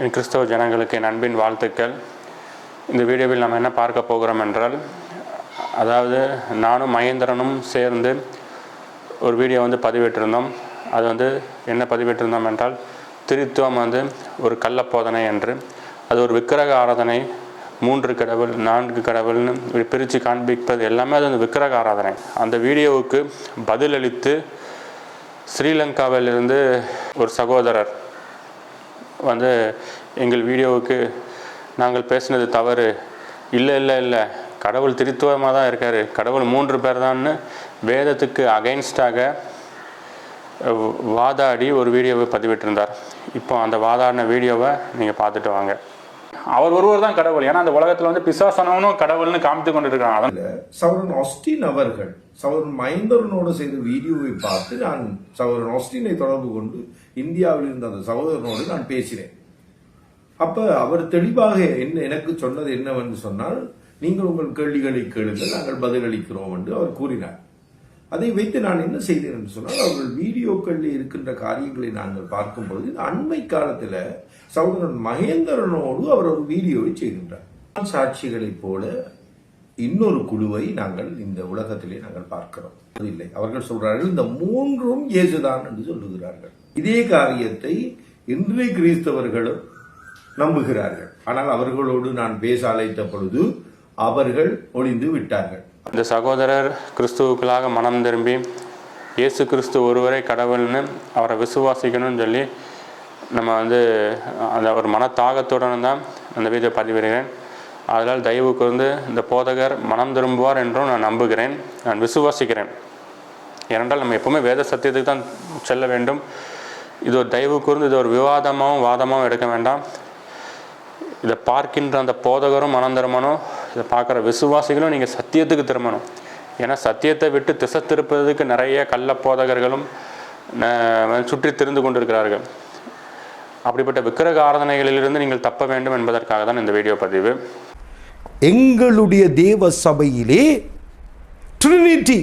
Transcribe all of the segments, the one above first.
என் கிறிஸ்தவ ஜனங்களுக்கு என் அன்பின் வாழ்த்துக்கள். இந்த வீடியோவில் நாம் என்ன பார்க்க போகிறோம் என்றால் அதாவது நானும் மகேந்திரனும் சேர்ந்து ஒரு வீடியோ வந்து பதிவிட்டிருந்தோம். அது வந்து என்ன பதிவிட்டிருந்தோம் என்றால் திருத்துவம் வந்து ஒரு கள்ளப்போதனை என்று. அது ஒரு விக்கிரக ஆராதனை மூன்று கடவுள் நான்கு கடவுள்னு பிரித்து காண்பிப்பது எல்லாமே அது வந்து விக்கிரக ஆராதனை. அந்த வீடியோவுக்கு பதிலளித்து ஸ்ரீலங்காவிலிருந்து ஒரு சகோதரர் வந்து எங்கள் வீடியோவுக்கு நாங்கள் பேசினது தவறு. இல்லை இல்லை இல்லை. கடவுள் திருத்துவமாக தான் இருக்கார். கடவுள் மூன்று பேர் தான்னு வேதத்துக்கு அகைன்ஸ்டாக வாதாடி ஒரு வீடியோவை பதிவிட்டிருந்தார். இப்போ அந்த வாதாடின வீடியோவை நீங்கள் பார்த்துட்டு வாங்க. அவர் ஒருவர் தான் கடவுள். ஏன்னா அந்த உலகத்தில் வந்து பிசாசனவனும் கடவுள்னு காமித்து கொண்டு இருக்கான் சௌரன் ஆஸ்டின் அவர்கள் சௌரன் மைந்தரனோடு செய்த வீடியோவை பார்த்து நான் சௌரன் ஆஸ்டினை தொடர்பு கொண்டு இந்தியாவில் இருந்த அந்த சகோதரனோடு நான் பேசினேன். அப்ப அவர் தெளிவாக என்ன எனக்கு சொன்னது என்னவென்று சொன்னால் நீங்கள் உங்கள் கேள்விகளை கேளுங்கள் நாங்கள் பதிலளிக்கிறோம் என்று அவர் கூறினார். அதை வைத்து நான் என்ன செய்தேன் என்று சொன்னால் அவர்கள் வீடியோக்களில் இருக்கின்ற காரியங்களை நாங்கள் பார்க்கும் பொழுது அண்மை காலத்தில் சகோதரன் மகேந்திரனோடு அவர் ஒரு வீடியோவை செய்கின்றார் சாட்சிகளைப் போல இன்னொரு குழுவை நாங்கள் இந்த உலகத்திலே நாங்கள் பார்க்கிறோம். இல்லை. அவர்கள் சொல்றார்கள் இந்த மூன்றும் இயேசுதான் என்று சொல்லுகிறார்கள். இதே காரியத்தை இன்றைய கிறிஸ்தவர்களும் நம்புகிறார்கள். ஆனால் அவர்களோடு நான் பேச அழைத்த பொழுது அவர்கள் ஒளிந்து விட்டார்கள். இந்த சகோதரர் கிறிஸ்துவுக்களாக மனம் திரும்பி இயேசு கிறிஸ்து ஒருவரை கடவுள்னு அவரை விசுவாசிக்கணும்னு சொல்லி நம்ம வந்து அந்த ஒரு மனத்தாகத்துடன் தான் அந்த வீடியோ பதிவிடுகிறேன். அதனால் தயவு கூர்ந்து இந்த போதகர் மனம் திரும்புவார் என்றும் நான் நம்புகிறேன். நான் விசுவாசிக்கிறேன். ஏனென்றால் நம்ம எப்பவுமே வேத சத்தியத்துக்கு தான் செல்ல வேண்டும். இது ஒரு தயவு கூர்ந்து இது ஒரு விவாதமாகவும் வாதமாகவும் எடுக்க வேண்டாம். இதை பார்க்கின்ற அந்த போதகரும் மனம் திரும்பணும். இதை பார்க்குற விசுவாசிகளும் நீங்கள் சத்தியத்துக்கு திரும்பணும். ஏன்னா சத்தியத்தை விட்டு திசை திருப்பதுக்கு நிறைய கள்ள போதகர்களும் சுற்றி திரிந்து கொண்டிருக்கிறார்கள். அப்படிப்பட்ட விக்கிரக ஆராதனைகளிலிருந்து நீங்கள் தப்ப வேண்டும் என்பதற்காக தான் இந்த வீடியோ பதிவு. எங்களுடைய தேவ சபையிலே ட்ரினிட்டி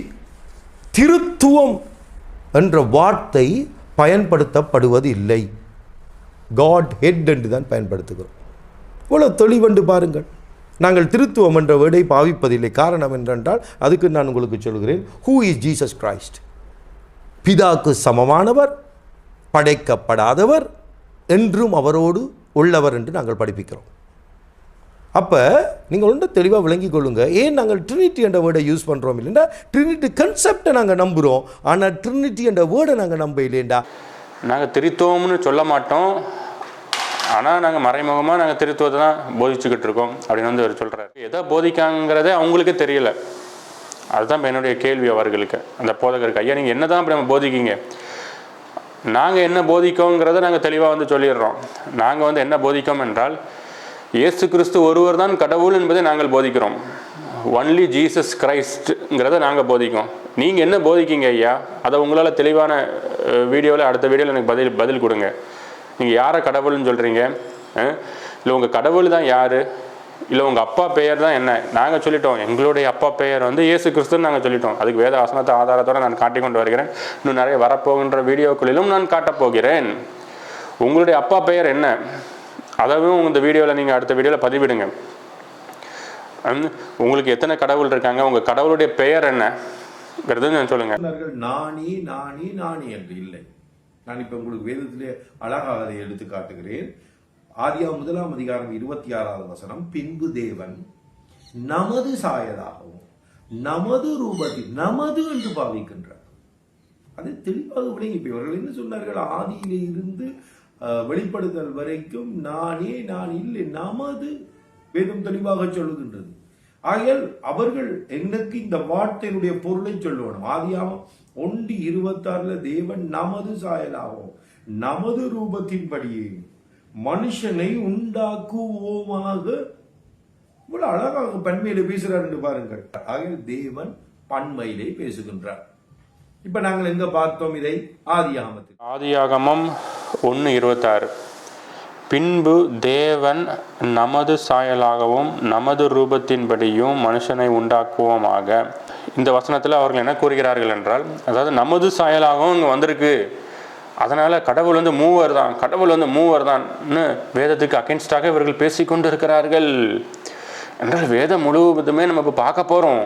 திருத்துவம் என்ற வார்த்தை பயன்படுத்தப்படுவது இல்லை காட் ஹெட் என்று தான் பயன்படுத்துகிறோம். இவ்வளோ தெளிவண்டு பாருங்கள். நாங்கள் திருத்துவம் என்ற வேடை பாவிப்பதில்லை. காரணம் என்னென்றால் அதுக்கு நான் உங்களுக்கு சொல்கிறேன். ஹூ இஸ் ஜீசஸ் கிரைஸ்ட் பிதாக்கு சமமானவர் படைக்கப்படாதவர் என்றும் அவரோடு உள்ளவர் என்று நாங்கள் படிப்பிக்கிறோம். அப்போ நீங்கள் ஒன்று தெளிவாக விளங்கிக் கொள்ளுங்க. ஏன் நாங்கள் ட்ரினிட்டி என்ற வேர்டை யூஸ் பண்ணுறோம் இல்லைண்டா? ட்ரினிட்டி கன்செப்டை நாங்கள் நம்புகிறோம் ஆனால் ட்ரினிட்டி என்ற வேர்டை நாங்கள் நம்ப இல்லைண்டா நாங்கள் திருத்துவம்னு சொல்ல மாட்டோம். ஆனால் நாங்கள் மறைமுகமாக நாங்கள் திருத்துவத்தை தான் போதிச்சுக்கிட்டு இருக்கோம் அப்படின்னு வந்து அவர் சொல்கிறார் எதை போதிக்காங்கிறதே அவங்களுக்கே தெரியல. அதுதான் என்னுடைய கேள்வி அவர்களுக்கு. அந்த போதகருக்கு ஐயா நீங்கள் என்ன தான் இப்படி நம்ம போதிக்கீங்க? நாங்கள் என்ன போதிக்கோங்கிறத நாங்கள் தெளிவாக வந்து சொல்லிடுறோம். நாங்கள் வந்து என்ன போதிக்கோம் என்றால் இயேசு கிறிஸ்து ஒருவர் தான் கடவுள் என்பதை நாங்கள் போதிக்கிறோம். ஒன்லி ஜீசஸ் கிரைஸ்ட்ங்கிறத நாங்கள் போதிக்கோம் நீங்கள் என்ன போதிக்கீங்க ஐயா? அதை உங்களால் தெளிவான வீடியோவில் அடுத்த வீடியோவில் எனக்கு பதில் பதில் கொடுங்க. நீங்கள் யாரை கடவுள்னு சொல்கிறீங்க இல்லை உங்கள் கடவுள் தான் யார்? இல்லை உங்கள் அப்பா பெயர் தான் என்ன? நாங்கள் சொல்லிட்டோம். எங்களுடைய அப்பா பெயர் வந்து இயேசு கிறிஸ்துன்னு நாங்கள் சொல்லிட்டோம். அதுக்கு வேத வசனத்தை ஆதாரத்தோடு நான் காட்டிக் கொண்டு வருகிறேன். இன்னும் நிறைய வரப்போகின்ற வீடியோக்களிலும் நான் காட்டப் போகிறேன். உங்களுடைய அப்பா பெயர் என்ன? அதையும் இந்த வீடியோவில் நீங்கள் அடுத்த வீடியோவில் பதிவிடுங்க. உங்களுக்கு எத்தனை கடவுள் இருக்காங்க உங்கள் கடவுளுடைய பெயர் என்னங்கிறது நான் நானி நாணி நாணி நாணி என்று. இல்லை. நான் இப்ப உங்களுக்கு வேதத்திலே அழகாக அதை எடுத்து காட்டுகிறேன். ஆதியா முதலாம் அதிகாரம் இருபத்தி ஆறாவது வசனம் பின்பு தேவன் நமது சாயதாகவும் நமது ரூபத்தில் நமது என்று பாவிக்கின்றார். அது தெளிவாக விளங்கி இப்ப இவர்கள் என்ன சொன்னார்கள்? ஆதியிலே இருந்து வெளிப்படுதல் வெளிப்படுத்தல் வரைக்கும் நானே நான் இல்லை நமது வேதம் தெளிவாக சொல்லுகின்றது. ஆகையால் அவர்கள் எனக்கு இந்த வார்த்தையினுடைய பொருளை சொல்லணும் ஆதியாமம் ஒண்டி இருபத்தாறுல தேவன் நமது சாயலாகவும் நமது ரூபத்தின்படியே மனுஷனை உண்டாக்குவோமாக. இவ்வளவு அழகாக பன்மையில பேசுறார் என்று பாருங்கள். ஆகவே தேவன் பன்மையிலே பேசுகின்றார். இப்ப நாங்கள் எங்க பார்த்தோம் இதை? ஆதி ஆமத்தில் ஆதி ஆகமம் ஒன்று இருபத்தாறு. பின்பு தேவன் நமது சாயலாகவும் நமது ரூபத்தின்படியும் மனுஷனை உண்டாக்குவோமாக. இந்த வசனத்தில் அவர்கள் என்ன கூறுகிறார்கள் என்றால் அதாவது நமது சாயலாகவும் இங்கே வந்திருக்கு. அதனால் கடவுள் வந்து மூவர் தான் கடவுள் வந்து மூவர் தான்னு வேதத்துக்கு அகென்ஸ்டாக இவர்கள் பேசிக்கொண்டு இருக்கிறார்கள் என்றால் வேதம் முழுவதுமே நம்ம இப்போ பார்க்க போகிறோம்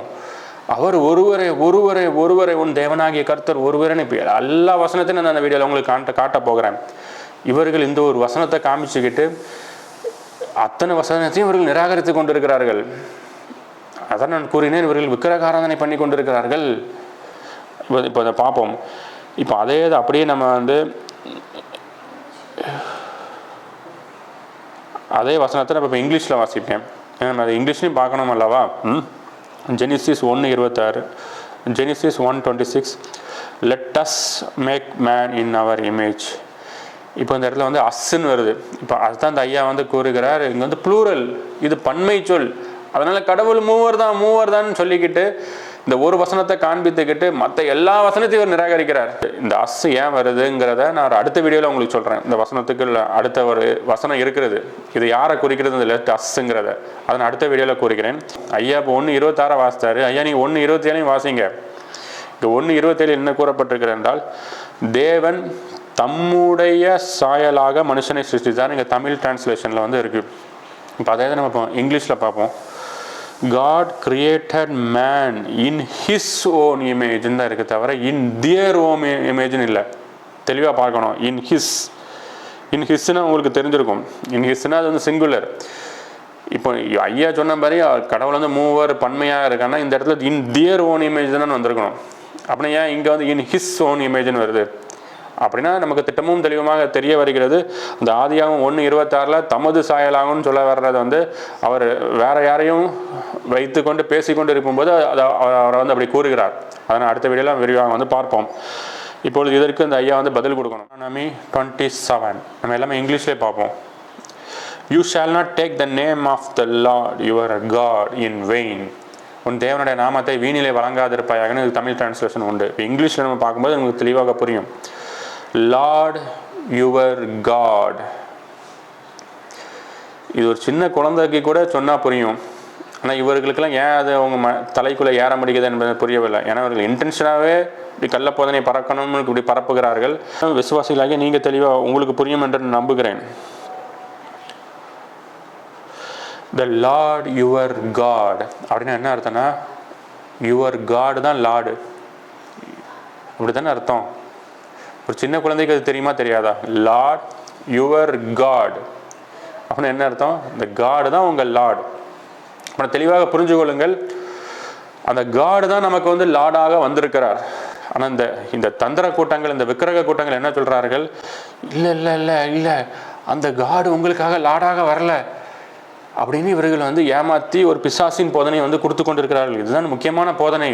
அவர் ஒருவரை ஒருவரை ஒருவரை உன் தேவனாகிய கர்த்தர் ஒருவரே இப்போ எல்லா வசனத்தையும் நான் அந்த வீடியோவில் உங்களுக்கு காட்ட காட்ட போகிறேன். இவர்கள் இந்த ஒரு வசனத்தை காமிச்சுக்கிட்டு அத்தனை வசனத்தையும் இவர்கள் நிராகரித்து கொண்டிருக்கிறார்கள். அதான் நான் கூறினேன் இவர்கள் விக்கிரகாராதனை பண்ணி கொண்டிருக்கிறார்கள். இப்போ இப்போ அதை பார்ப்போம். இப்போ அதே இது அப்படியே நம்ம வந்து அதே வசனத்தை நம்ம இப்போ இங்கிலீஷில் வாசிப்பேன். நம்ம அதை இங்கிலீஷ்லையும் பார்க்கணும் அல்லவா? ம். ஜெனிசிஸ் ஒன்று இருபத்தாறு Genesis one twenty six let us make man in our image இப்போ இந்த இடத்துல வந்து அஸ்ன்னு வருது. இப்போ அதுதான் இந்த ஐயா வந்து கூறுகிறார். இங்கே வந்து ப்ளூரல் இது பன்மை சொல் அதனால் கடவுள் மூவர் தான் மூவர் தான் சொல்லிக்கிட்டு இந்த ஒரு வசனத்தை காண்பித்துக்கிட்டு மற்ற எல்லா வசனத்தையும் இவர் நிராகரிக்கிறார். இந்த அஸ் ஏன் வருதுங்கிறத நான் ஒரு அடுத்த வீடியோவில் உங்களுக்கு சொல்கிறேன் இந்த வசனத்துக்கு அடுத்த ஒரு வசனம் இருக்கிறது. இது யாரை குறிக்கிறது? இந்த லெஃப்ட் அஸ்ஸுங்கிறத. அதை நான் அடுத்த வீடியோவில் கூறுகிறேன். ஐயா இப்போ ஒன்று இருபத்தாறை வாசித்தாரு ஐயா நீங்கள் ஒன்று இருபத்தி ஏழையும் வாசிங்க. இங்கே ஒன்று இருபத்தேழு என்ன கூறப்பட்டிருக்கிறது என்றால் தேவன் தம்முடைய சாயலாக மனுஷனை சிருஷ்டித்தார். இங்கே தமிழ் டிரான்ஸ்லேஷனில் வந்து இருக்குது இப்போ அதே நம்ம இங்கிலீஷில் பார்ப்போம். God created man in his own image தான் இருக்குது தவிர இன் தியர் ஓம் இமேஜ்னு இல்லை. தெளிவாக பார்க்கணும். இன் ஹிஸ் இன் ஹிஸ்னா உங்களுக்கு தெரிஞ்சிருக்கும். இன் ஹிஸ்னா அது வந்து சிங்குலர் இப்போ ஐயா சொன்ன மாதிரி கடவுள் வந்து மூவர் பன்மையாக இருக்கான்னா இந்த இடத்துல இன் தியர் ஓன் இமேஜ் தானே வந்திருக்கணும். அப்படின்னா ஏன் இங்கே வந்து இன் ஹிஸ் ஓன் இமேஜ்னு வருது? அப்படின்னா நமக்கு திட்டமும் தெளிவுமாக தெரிய வருகிறது. இந்த ஆதியாகவும் ஒன்று இருபத்தாறில் தமது சாயலாகும்னு சொல்ல வர்றது வந்து அவர் வேற யாரையும் வைத்துக்கொண்டு பேசிக்கொண்டு இருக்கும்போது அதை அவரை வந்து அப்படி கூறுகிறார். அதை நான் அடுத்த வீடியோவில் விரிவாக வந்து பார்ப்போம். இப்பொழுது இதற்கு இந்த ஐயா வந்து பதில் கொடுக்கணும். நமி டுவெண்ட்டி செவன் நம்ம எல்லாமே இங்கிலீஷ்லேயே பார்ப்போம். You shall not take the name of the Lord your God in vain உன் தேவனுடைய நாமத்தை வீணிலே வழங்காதிருப்பாயாகனு தமிழ் டிரான்ஸ்லேஷன் உண்டு. இப்போ இங்கிலீஷில் நம்ம பார்க்கும்போது நமக்கு தெளிவாக புரியும். லார்ட் யுவர் காட் இது ஒரு சின்ன குழந்தைக்கு கூட சொன்னால் புரியும். ஆனால் இவர்களுக்கெல்லாம் ஏன் அது அவங்க ம தலைக்குள்ளே ஏற முடியுது என்பது புரியவில்லை. ஏன்னா அவர்கள் இன்டென்ஷனாகவே இப்படி கள்ளப்போதனை பறக்கணும்னு இப்படி பரப்புகிறார்கள். விசுவாசிகளாக நீங்கள் தெளிவாக உங்களுக்கு புரியும் என்று நம்புகிறேன். த லார்ட் யுவர் காட் அப்படின்னா என்ன அர்த்தம்னா யுவர் காடு தான் லார்டு அப்படி தானே அர்த்தம்? ஒரு சின்ன குழந்தைக்கு அது தெரியுமா தெரியாதா? லார்ட் யுவர் காட் அப்படின்னு என்ன அர்த்தம்? இந்த காடு தான் உங்கள் லார்டு அப்புறம் தெளிவாக புரிஞ்சு கொள்ளுங்கள். அந்த காடு தான் நமக்கு வந்து லார்டாக வந்திருக்கிறார். ஆனால் இந்த இந்த தந்திர கூட்டங்கள் இந்த விக்கிரக கூட்டங்கள் என்ன சொல்கிறார்கள் இல்லை இல்லை இல்லை இல்லை. அந்த காடு உங்களுக்காக லார்டாக வரல. அப்படின்னு இவர்கள் வந்து ஏமாற்றி ஒரு பிசாசின் போதனையை வந்து கொடுத்து கொண்டிருக்கிறார்கள். இதுதான் முக்கியமான போதனை.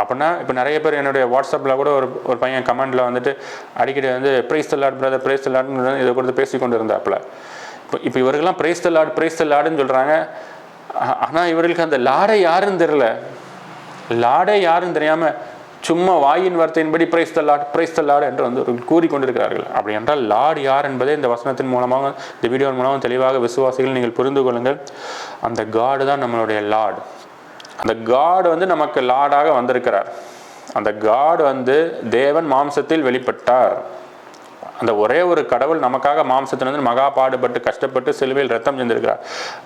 அப்படின்னா இப்போ நிறைய பேர் என்னுடைய வாட்ஸ்அப்பில் கூட ஒரு ஒரு பையன் கமெண்டில் வந்துட்டு அடிக்கடி வந்து praise the Lord brother praise தல்லாட்னு இதை கொடுத்து பேசி கொண்டு இருந்தாப்புல. இப்போ இப்போ இவர்கள்லாம் பிரைஸ் தல்லாட் பிரைஸ் தல்லாடுன்னு சொல்கிறாங்க ஆனால் இவர்களுக்கு அந்த லாடை யாருன்னு தெரில லாடை யாருன்னு தெரியாமல் சும்மா வாயின் வார்த்தையின்படி praise the Lord praise the Lord என்று வந்து கூறிக்கொண்டிருக்கிறார்கள். அப்படி என்றால் லார்டு யார் என்பதை இந்த வசனத்தின் மூலமாக இந்த வீடியோவின் மூலமாக தெளிவாக விசுவாசிகள் நீங்கள் புரிந்து கொள்ளுங்கள். அந்த காடு தான் நம்மளுடைய லார்ட் அந்த காட் வந்து நமக்கு லார்டாக வந்திருக்கிறார். அந்த காட் வந்து தேவன் மாம்சத்தில் வெளிப்பட்டார். அந்த ஒரே ஒரு கடவுள் நமக்காக மாம்சத்தில் வந்து மகா பாடுபட்டு கஷ்டப்பட்டு சிலுவையில் ரத்தம் செஞ்சிருக்கிறார்.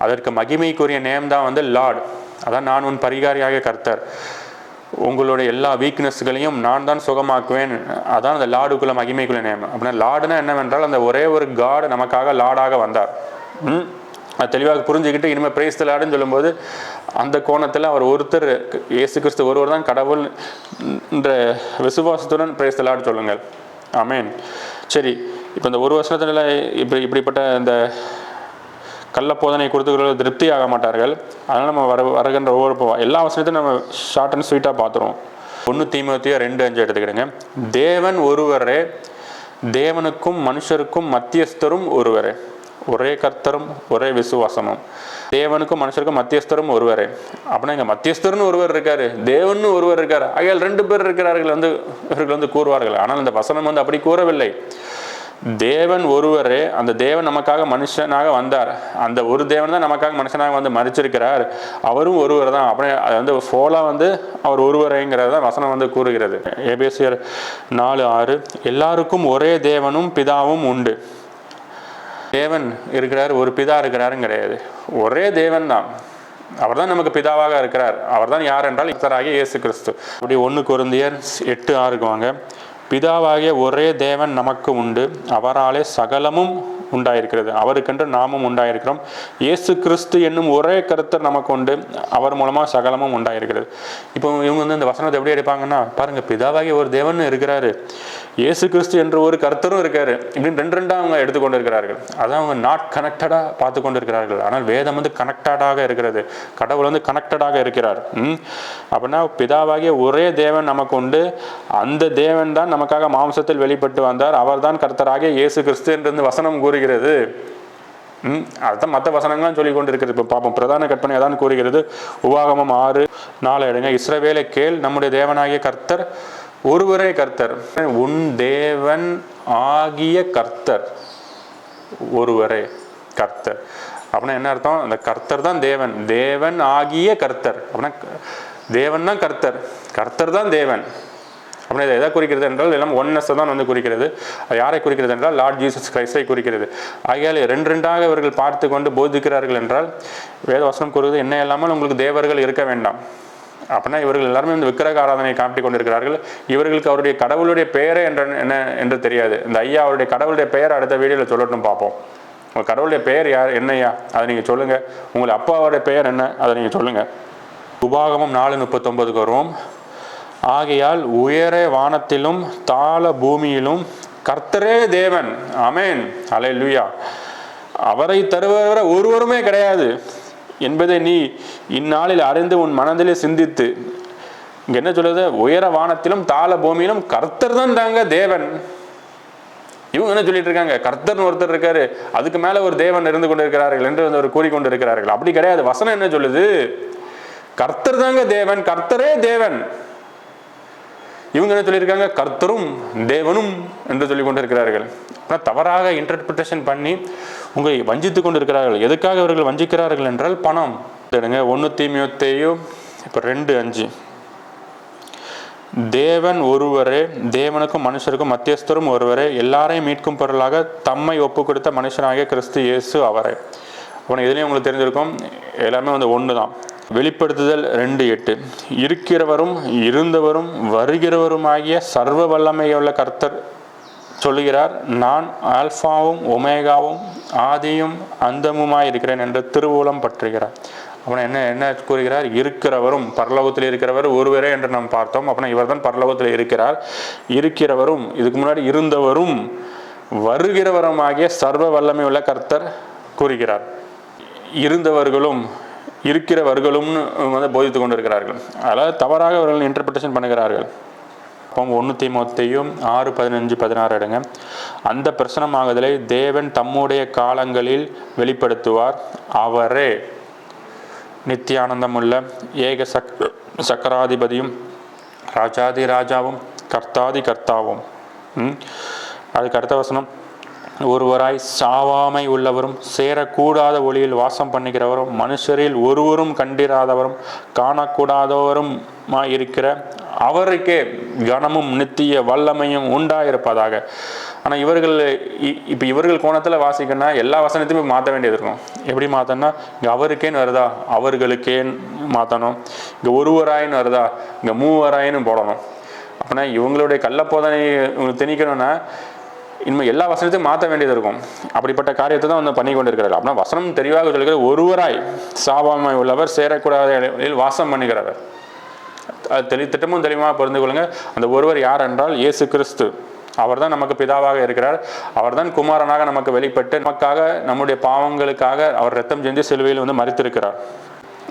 அதற்கு மகிமைக்குரிய நேம் தான் வந்து லார்ட் அதான் நான் உன் பரிகாரியாக கர்த்தர். உங்களுடைய எல்லா வீக்னஸ்களையும் நான் தான் சுகமாக்குவேன். அதான் அந்த லாடுக்குள்ள மகிமைக்குள்ள நேம் அப்படின்னா லாடுனா என்னவென்றால் அந்த ஒரே ஒரு காடு நமக்காக லாடாக வந்தார். அது தெளிவாக புரிஞ்சுக்கிட்டு இனிமேல் பிரைஸ் லாடுன்னு சொல்லும்போது அந்த கோணத்தில் அவர் ஒருத்தர் இயேசு கிறிஸ்து ஒருவர் தான் கடவுள் என்ற விசுவாசத்துடன் பிரைஸ் சொல்லுங்கள். ஆமேன். சரி இப்போ இந்த ஒரு வருஷத்துல இப்படி இப்படிப்பட்ட இந்த கள்ள போதனை கொடுத்துக்கிறவர்கள் திருப்தி ஆக மாட்டார்கள். அதனால் நம்ம வர வருகின்ற ஒவ்வொரு எல்லா வசனத்தையும் நம்ம ஷார்ட் அண்ட் ஸ்வீட்டாக பார்த்துருவோம். ஒன்று தீமோத்தியோ ரெண்டு அஞ்சு எடுத்துக்கிடுங்க. தேவன் ஒருவரே தேவனுக்கும் மனுஷருக்கும் மத்தியஸ்தரும் ஒருவரே. ஒரே கர்த்தரும் ஒரே விசுவாசமும். தேவனுக்கும் மனுஷருக்கும் மத்தியஸ்தரும் ஒருவரே. அப்படின்னா இங்கே மத்தியஸ்தர்னு ஒருவர் இருக்காரு தேவன்னு ஒருவர் இருக்கார். ஆகையால் ரெண்டு பேர் இருக்கிறார்கள் வந்து இவர்கள் வந்து கூறுவார்கள். ஆனால் இந்த வசனம் வந்து அப்படி கூறவில்லை. தேவன் ஒருவரே அந்த தேவன் நமக்காக மனுஷனாக வந்தார். அந்த ஒரு தேவன் தான் நமக்காக மனுஷனாக வந்து மறிச்சிருக்கிறார் அவரும் ஒருவர் தான். அப்படி அது வந்து ஃபோலாக வந்து அவர் ஒருவரேங்கிறது தான் வசனம் வந்து கூறுகிறது. ஏபேசியர் நாலு ஆறு எல்லாருக்கும் ஒரே தேவனும் பிதாவும் உண்டு. தேவன் இருக்கிறார் ஒரு பிதா இருக்கிறாருன்னு கிடையாது. ஒரே தேவன் தான் அவர் தான் நமக்கு பிதாவாக இருக்கிறார். அவர் தான் யார் என்றால் இத்தராகிய இயேசு கிறிஸ்து அப்படி ஒன்று குருந்தியர் எட்டு ஆறுக்குவாங்க பிதாவாகிய ஒரே தேவன் நமக்கு உண்டு. அவராலே சகலமும் உண்டாயிருக்கிறது. அவருக்கென்று நாமும் உண்டாயிருக்கிறோம். இயேசு கிறிஸ்து என்னும் ஒரே கருத்தர் நமக்கு உண்டு அவர் மூலமாக சகலமும் உண்டாயிருக்கிறது. இப்போ இவங்க வந்து இந்த வசனத்தை எப்படி எடுப்பாங்கன்னா பாருங்க பிதாவாகி ஒரு தேவன் இருக்கிறாரு. இயேசு கிறிஸ்து என்ற ஒரு கருத்தரும் இருக்காரு. இப்படின்னு ரெண்டு ரெண்டாக அவங்க எடுத்துக்கொண்டு இருக்கிறார்கள் அதான் அவங்க நாட் கனெக்டடாக பார்த்து கொண்டு இருக்கிறார்கள் ஆனால் வேதம் வந்து கனெக்டடாக இருக்கிறது. கடவுள் வந்து கனெக்டடாக இருக்கிறார். அப்படின்னா பிதாவாகிய ஒரே தேவன் நமக்கு உண்டு அந்த தேவன் தான் நமக்காக மாம்சத்தில் வெளிப்பட்டு வந்தார். அவர் தான் கர்த்தராகிய இயேசு கிறிஸ்து என்று வசனம் கூறி கூறுகிறது. அதுதான் மற்ற வசனங்களும் சொல்லி கொண்டிருக்கிறது. இப்போ பார்ப்போம் பிரதான கற்பனை அதான் கூறுகிறது. உபாகமம் ஆறு நாலு இடங்க இஸ்ரவேலை கேள் நம்முடைய தேவனாகிய கர்த்தர் ஒருவரே கர்த்தர். உன் தேவன் ஆகிய கர்த்தர் ஒருவரே கர்த்தர். அப்படின்னா என்ன அர்த்தம்? அந்த கர்த்தர் தான் தேவன். தேவன் ஆகிய கர்த்தர். அப்படின்னா தேவன் தான் கர்த்தர். கர்த்தர் தான் தேவன். அப்படின்னா இதை எதை குறிக்கிறது என்றால் எல்லாம் ஒன்னஸை தான் வந்து குறிக்கிறது. அது யாரை குறிக்கிறது என்றால் லார்ட் ஜீசஸ் கிரைஸ்டை குறிக்கிறது. ஆகையால் ரெண்டு ரெண்டாக இவர்கள் பார்த்து கொண்டு போதிக்கிறார்கள் என்றால் வேத வசனம் கூறுவது என்ன இல்லாமல் உங்களுக்கு தேவர்கள் இருக்க வேண்டாம். அப்படின்னா இவர்கள் எல்லாருமே இந்த விக்கிரக ஆராதனையை காட்டி கொண்டிருக்கிறார்கள். இவர்களுக்கு அவருடைய கடவுளுடைய பெயரே என்ற என்ன என்று தெரியாது. இந்த ஐயா அவருடைய கடவுளுடைய பெயர் அடுத்த வீடியோவில் சொல்லட்டும் பார்ப்போம். உங்கள் கடவுளுடைய பெயர் யார் என்னையா அதை நீங்கள் சொல்லுங்கள் உங்கள் அப்பாவோடைய பெயர் என்ன? அதை நீங்கள் சொல்லுங்கள் உபாகமம் நாலு முப்பத்தொம்பதுக்கு வருவோம். ஆகையால் உயர வானத்திலும் தாழ பூமியிலும் கர்த்தரே தேவன். அமேன் அலை லுயா அவரை தருவர ஒருவருமே கிடையாது என்பதை நீ இந்நாளில் அறிந்து உன் மனதிலே சிந்தித்து இங்க என்ன சொல்லுது? உயர வானத்திலும் தாழ பூமியிலும் கர்த்தர் தான் தாங்க தேவன். இவங்க என்ன சொல்லிட்டு இருக்காங்க? கர்த்தர்னு ஒருத்தர் இருக்காரு அதுக்கு மேல ஒரு தேவன் இருந்து கொண்டு இருக்கிறார்கள் என்று வந்து அவர் கூறிக்கொண்டு இருக்கிறார்கள் அப்படி கிடையாது. வசனம் என்ன சொல்லுது? கர்த்தர் தாங்க தேவன். கர்த்தரே தேவன். இவங்க என்ன சொல்லியிருக்காங்க? கர்த்தரும் தேவனும் என்று சொல்லி கொண்டிருக்கிறார்கள். ஆனால் தவறாக இன்டர்பிரிட்டேஷன் பண்ணி உங்களை வஞ்சித்து கொண்டு இருக்கிறார்கள் எதுக்காக இவர்கள் வஞ்சிக்கிறார்கள் என்றால் பணம். எடுங்க ஒன்று தீமியத்தையோ இப்போ ரெண்டு அஞ்சு. தேவன் ஒருவரே தேவனுக்கும் மனுஷருக்கும் மத்தியஸ்தரும் ஒருவரே எல்லாரையும் மீட்கும் பொருளாக தம்மை ஒப்பு கொடுத்த மனுஷனாகிய கிறிஸ்து இயேசு அவரே. உனக்கு இதுலேயும் உங்களுக்கு தெரிஞ்சிருக்கும் எல்லாமே வந்து ஒன்று தான் வெளிப்படுத்துதல் ரெண்டு எட்டு. இருக்கிறவரும் இருந்தவரும் வருகிறவருமாகிய சர்வ வல்லமையுள்ள கர்த்தர் சொல்லுகிறார் நான் ஆல்பாவும் ஒமேகாவும் ஆதியும் அந்தமுமாய் இருக்கிறேன் என்று திருவூலம் பற்றுகிறார். அப்போ என்ன என்ன கூறுகிறார்? இருக்கிறவரும் பரலோகத்தில் இருக்கிறவர் ஒருவரே என்று நாம் பார்த்தோம். அப்புறம் இவர்தான் பரலோகத்தில் இருக்கிறார். இருக்கிறவரும் இதுக்கு முன்னாடி இருந்தவரும் வருகிறவரும் ஆகிய சர்வ வல்லமை உள்ள கர்த்தர் கூறுகிறார். இருந்தவர்களும் இருக்கிறவர்களும்னு வந்து போதித்து கொண்டிருக்கிறார்கள். அதாவது தவறாக அவர்கள் இன்டர்பிரிட்டேஷன் பண்ணுகிறார்கள். அப்போ ஒன்று தீமோத்தையும் ஆறு பதினஞ்சு பதினாறு இடங்க அந்த பிரசனமாகுதலை தேவன் தம்முடைய காலங்களில் வெளிப்படுத்துவார். அவரே நித்தியானந்தமுள்ள ஏக சக் சக்கராதிபதியும் ராஜாதி ராஜாவும் கர்த்தாதி கர்த்தாவும் அதுக்கு அடுத்த வசனம் ஒருவராய் சாவாமை உள்ளவரும் சேரக்கூடாத ஒளியில் வாசம் பண்ணுகிறவரும் மனுஷரில் ஒருவரும் கண்டிராதவரும் காணக்கூடாதவரும் இருக்கிற அவருக்கே கனமும் நித்திய வல்லமையும் உண்டாயிருப்பதாக. ஆனால் இவர்கள் இ- இப்போ இவர்கள் கோணத்தில் வாசிக்கணும்னா எல்லா வசனத்தையுமே மாற்ற வேண்டியது இருக்கும். எப்படி மாற்றணும்னா இங்கே அவருக்கேன்னு வருதா அவர்களுக்கேன்னு மாற்றணும் இங்கே ஒருவராயின்னு வருதா இங்கே மூவராயின்னு போடணும். அப்படின்னா இவங்களுடைய கள்ளப்போதனை திணிக்கணும்னா இனிமேல் எல்லா வசனத்தையும் மாற்ற வேண்டியது இருக்கும். அப்படிப்பட்ட காரியத்தை தான் வந்து பண்ணி கொண்டு இருக்கிறார் அப்படின்னா வசனம் தெளிவாக சொல்கிறது ஒருவராய் சாபாமை உள்ளவர் சேரக்கூடாத இடங்களில் வாசம் பண்ணுகிறவர். அது தெளி திட்டமும் தெளிவாக புரிந்து கொள்ளுங்க. அந்த ஒருவர் யார் என்றால் இயேசு கிறிஸ்து. அவர்தான் நமக்கு பிதாவாக இருக்கிறார். அவர்தான் குமாரனாக நமக்கு வெளிப்பட்டு நமக்காக நம்முடைய பாவங்களுக்காக அவர் ரத்தம் செஞ்சு சிலுவையில் வந்து மறித்திருக்கிறார்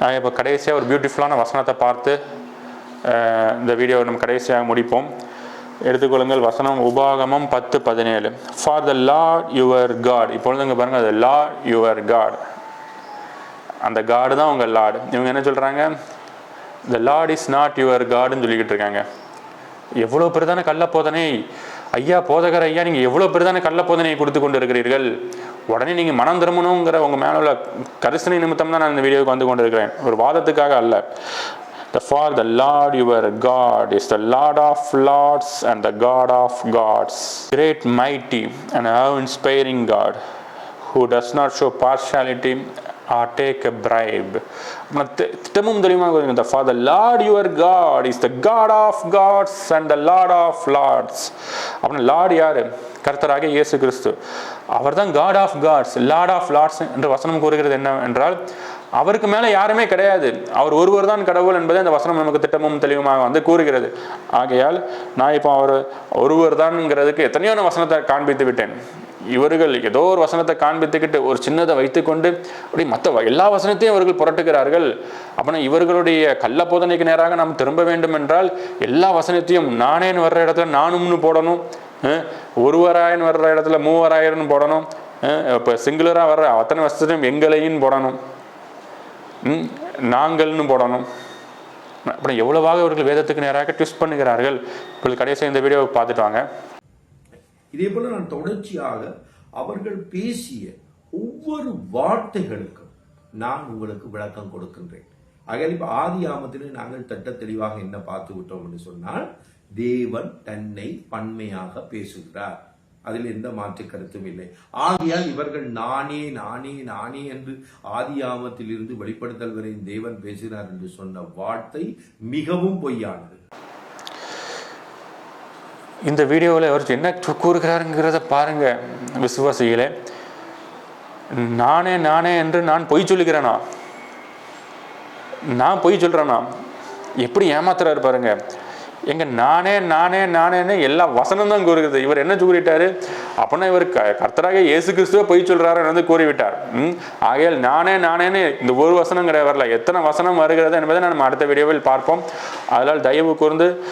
நான் இப்போ கடைசியாக ஒரு பியூட்டிஃபுல்லான வசனத்தை பார்த்து இந்த வீடியோவை நம்ம கடைசியாக முடிப்போம். எடுத்துக்கொள்ளுங்கள். வசனம் உபாகமம் பத்து பதினேழு. For the Lord your God இப்பொழுது இங்கே பாருங்கள் அது லார்ட் யுவர் காட் அந்த காடு தான் உங்கள் லார்டு இவங்க என்ன சொல்கிறாங்க the Lord is not your காடுன்னு சொல்லிக்கிட்டு இருக்காங்க. எவ்வளோ பெரிதான போதனை ஐயா போதகர் ஐயா நீங்கள் எவ்வளோ பெரிதான கள்ள போதனையை கொடுத்து கொண்டு இருக்கிறீர்கள் உடனே நீங்கள் மனம் திரும்பணுங்கிற உங்கள் மேலே உள்ள கரிசனை நிமித்தம் தான் நான் இந்த வீடியோவுக்கு வந்து கொண்டு இருக்கிறேன் ஒரு வாதத்துக்காக அல்ல. The for the Lord your God is the Lord of lords and the God of gods, great, mighty, and awe-inspiring God, who does not show partiality or take a bribe. நம்ம தி- திட்டமும் தெளிவாக வருங்க the for the Lord your God is the God of gods and the Lord of lords. அப்படின்னா Lord யாரு கர்த்தராகிய இயேசு கிறிஸ்து அவர்தான் God of gods Lord of lords என்று வசனம் கூறுகிறது என்ன என்றால் அவருக்கு மேலே யாருமே கிடையாது. அவர் ஒருவர் தான் கடவுள் என்பதை அந்த வசனம் நமக்கு திட்டமும் தெளிவுமாக வந்து கூறுகிறது. ஆகையால் நான் இப்போ அவர் ஒருவர் தான்ங்கிறதுக்கு எத்தனையோ வசனத்தை காண்பித்து விட்டேன். இவர்கள் ஏதோ ஒரு வசனத்தை காண்பித்துக்கிட்டு ஒரு சின்னதை வைத்துக்கொண்டு அப்படி மற்ற எல்லா வசனத்தையும் அவர்கள் புரட்டுகிறார்கள். அப்படின்னா இவர்களுடைய கள்ள போதனைக்கு நேராக நாம் திரும்ப வேண்டும் என்றால் எல்லா வசனத்தையும் நானேன்னு வர்ற இடத்துல நானும்னு போடணும். ஒருவராயன் வர்ற இடத்துல மூவராயிரம்னு போடணும். இப்போ சிங்குலராக வர்ற அத்தனை வசனத்தையும் எங்களையும் போடணும். நாங்கள்னு போடணும். அப்புறம் எவ்வளவாக அவர்கள் வேதத்துக்கு நேராக ட்விஸ்ட் பண்ணுகிறார்கள் இப்போ கடைசி இந்த வீடியோவை பார்த்துட்டு வாங்க. இதே போல நான் தொடர்ச்சியாக அவர்கள் பேசிய ஒவ்வொரு வார்த்தைகளுக்கும் நான் உங்களுக்கு விளக்கம் கொடுக்கின்றேன். ஆகையால் இப்போ ஆதி ஆமத்திலே நாங்கள் தட்ட தெளிவாக என்ன பார்த்து விட்டோம் என்று சொன்னால் தேவன் தன்னை பன்மையாக பேசுகிறார். அதில் எந்த மாற்று கருத்தும் இல்லை. ஆகையால் இவர்கள் நானே நானே நானே என்று ஆதியாமத்தில் இருந்து வெளிப்படுத்தல் வரை தேவன் பேசினார் என்று சொன்ன வார்த்தை மிகவும் பொய்யானது. இந்த வீடியோவில் அவர் என்ன கூறுகிறாருங்கிறத பாருங்க விசுவாசிகளே. நானே நானே என்று நான் பொய் சொல்லுகிறேனா? நான் பொய் சொல்கிறேனா எப்படி ஏமாத்துறாரு பாருங்க. எங்க நானே நானே நானேன்னு எல்லா வசனம் தான் கூறுகிறது. இவர் என்ன கூறிட்டாரு அப்படின்னா இவர் க- கர்த்தராக இயேசு கிறிஸ்துவ பொய் சொல்றாரு வந்து கூறிவிட்டார். ம்? ஆகையால் நானே நானேன்னு இந்த ஒரு வசனம் கிடையாது வரல. எத்தனை வசனம் வருகிறது என்பதை நம்ம அடுத்த வீடியோவில் பார்ப்போம். அதனால் தயவு கூர்ந்து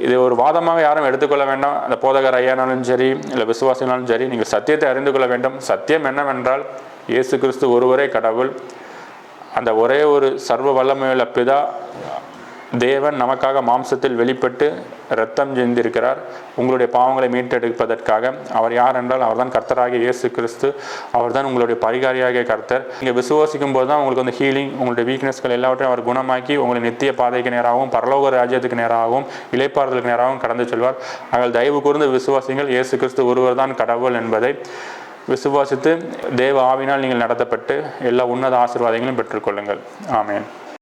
இது ஒரு வாதமாக யாரும் எடுத்துக்கொள்ள வேண்டாம். அந்த போதகர் ஐயானாலும் சரி இல்லை விசுவாசினாலும் சரி நீங்கள் சத்தியத்தை அறிந்து கொள்ள வேண்டும். சத்தியம் என்னவென்றால் இயேசு கிறிஸ்து ஒருவரே கடவுள். அந்த ஒரே ஒரு சர்வ வல்லமையுள்ள பிதா தேவன் நமக்காக மாம்சத்தில் வெளிப்பட்டு இரத்தம் சிந்திருக்கிறார் உங்களுடைய பாவங்களை மீட்டெடுப்பதற்காக. அவர் யார் என்றால் அவர்தான் கர்த்தராகிய இயேசு கிறிஸ்து. அவர்தான் உங்களுடைய பரிகாரியாகிய கர்த்தர். நீங்கள் விசுவாசிக்கும் போது தான் உங்களுக்கு வந்து ஹீலிங் உங்களுடைய வீக்னஸ்கள் எல்லாவற்றையும் அவர் குணமாக்கி உங்களை நித்திய பாதைக்கு நேராகவும் பரலோக ராஜ்யத்துக்கு நேராகவும் இளைப்பாறுதலுக்கு நேராகவும் கடந்து செல்வார். நாங்கள் தயவு கூர்ந்து விசுவாசிங்கள் இயேசு கிறிஸ்து ஒருவர் தான் கடவுள் என்பதை விசுவாசித்து தேவ ஆவினால் நீங்கள் நடத்தப்பட்டு எல்லா உன்னத ஆசீர்வாதங்களையும் பெற்றுக்கொள்ளுங்கள். ஆமேன்.